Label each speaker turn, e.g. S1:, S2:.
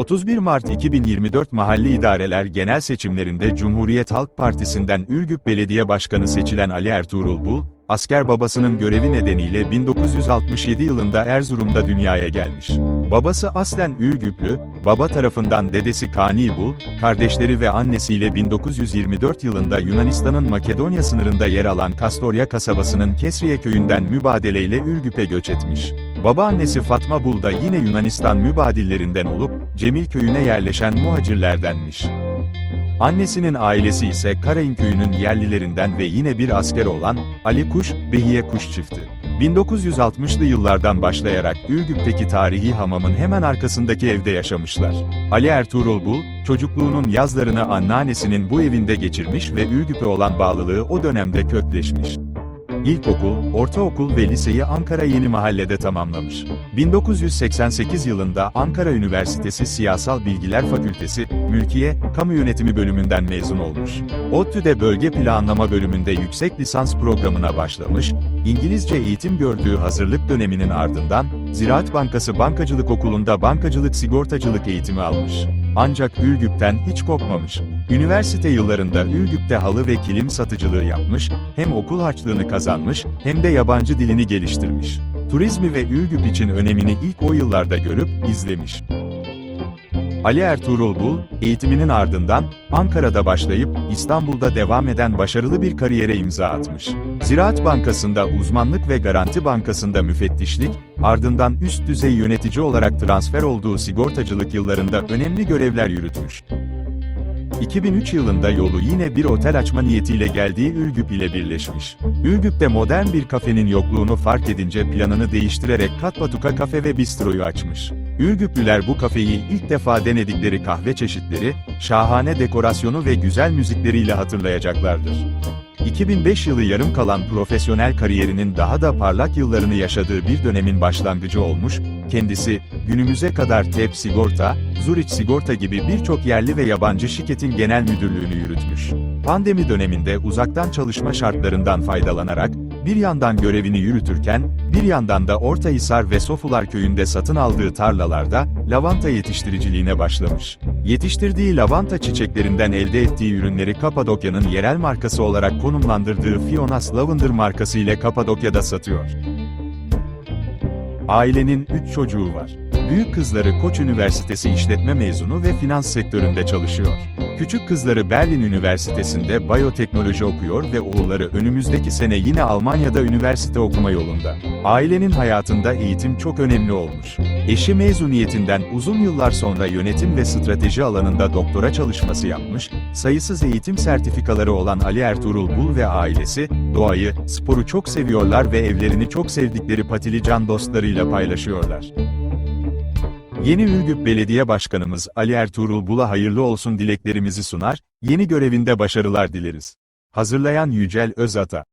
S1: 31 Mart 2024 Mahalli İdareler Genel Seçimlerinde Cumhuriyet Halk Partisi'nden Ürgüp Belediye Başkanı seçilen Ali Ertuğrul Bul, asker babasının görevi nedeniyle 1967 yılında Erzurum'da dünyaya gelmiş. Babası aslen Ürgüplü, baba tarafından dedesi Kani Bul, kardeşleri ve annesiyle 1924 yılında Yunanistan'ın Makedonya sınırında yer alan Kastorya kasabasının Kesriye köyünden mübadeleyle Ürgüp'e göç etmiş. Babaannesi Fatma Bul da yine Yunanistan mübadillerinden olup, Cemil köyüne yerleşen muhacirlerdenmiş. Annesinin ailesi ise Karayın köyünün yerlilerinden ve yine bir asker olan Ali Kuş, Behiye Kuş çifti. 1960'lı yıllardan başlayarak Ürgüp'teki tarihi hamamın hemen arkasındaki evde yaşamışlar. Ali Ertuğrul Bul, çocukluğunun yazlarını anneannesinin bu evinde geçirmiş ve Ürgüp'e olan bağlılığı o dönemde kökleşmiş. İlkokul, ortaokul ve liseyi Ankara Yeni Mahalle'de tamamlamış. 1988 yılında Ankara Üniversitesi Siyasal Bilgiler Fakültesi, Mülkiye, Kamu Yönetimi bölümünden mezun olmuş. ODTÜ'de Bölge Planlama bölümünde yüksek lisans programına başlamış, İngilizce eğitim gördüğü hazırlık döneminin ardından, Ziraat Bankası Bankacılık Okulu'nda bankacılık sigortacılık eğitimi almış. Ancak Ürgüp'ten hiç kopmamış. Üniversite yıllarında Ürgüp'te halı ve kilim satıcılığı yapmış, hem okul harçlığını kazanmış, hem de yabancı dilini geliştirmiş. Turizmi ve Ürgüp için önemini ilk o yıllarda görüp, izlemiş. Ali Ertuğrul Bul, eğitiminin ardından, Ankara'da başlayıp, İstanbul'da devam eden başarılı bir kariyere imza atmış. Ziraat Bankası'nda uzmanlık ve Garanti Bankası'nda müfettişlik, ardından üst düzey yönetici olarak transfer olduğu sigortacılık yıllarında önemli görevler yürütmüş. 2003 yılında yolu yine bir otel açma niyetiyle geldiği Ürgüp ile birleşmiş. Ürgüp'te modern bir kafenin yokluğunu fark edince planını değiştirerek Katpatuka Kafe ve Bistro'yu açmış. Ürgüplüler bu kafeyi ilk defa denedikleri kahve çeşitleri, şahane dekorasyonu ve güzel müzikleriyle hatırlayacaklardır. 2005 yılı yarım kalan profesyonel kariyerinin daha da parlak yıllarını yaşadığı bir dönemin başlangıcı olmuş, kendisi, günümüze kadar TEP Sigorta, Zurich Sigorta gibi birçok yerli ve yabancı şirketin genel müdürlüğünü yürütmüş. Pandemi döneminde uzaktan çalışma şartlarından faydalanarak, bir yandan görevini yürütürken, bir yandan da Ortahisar ve Sofular köyünde satın aldığı tarlalarda, lavanta yetiştiriciliğine başlamış. Yetiştirdiği lavanta çiçeklerinden elde ettiği ürünleri Kapadokya'nın yerel markası olarak konumlandırdığı Fionas Lavender markası ile Kapadokya'da satıyor. Ailenin 3 çocuğu var. Büyük kızları Koç Üniversitesi işletme mezunu ve finans sektöründe çalışıyor. Küçük kızları Berlin Üniversitesi'nde biyoteknoloji okuyor ve oğulları önümüzdeki sene yine Almanya'da üniversite okuma yolunda. Ailenin hayatında eğitim çok önemli olmuş. Eşi mezuniyetinden uzun yıllar sonra yönetim ve strateji alanında doktora çalışması yapmış, sayısız eğitim sertifikaları olan Ali Ertuğrul Bul ve ailesi, doğayı, sporu çok seviyorlar ve evlerini çok sevdikleri patili can dostlarıyla paylaşıyorlar. Yeni Ürgüp Belediye Başkanımız Ali Ertuğrul Bul'a hayırlı olsun dileklerimizi sunar, yeni görevinde başarılar dileriz. Hazırlayan Yücel Özata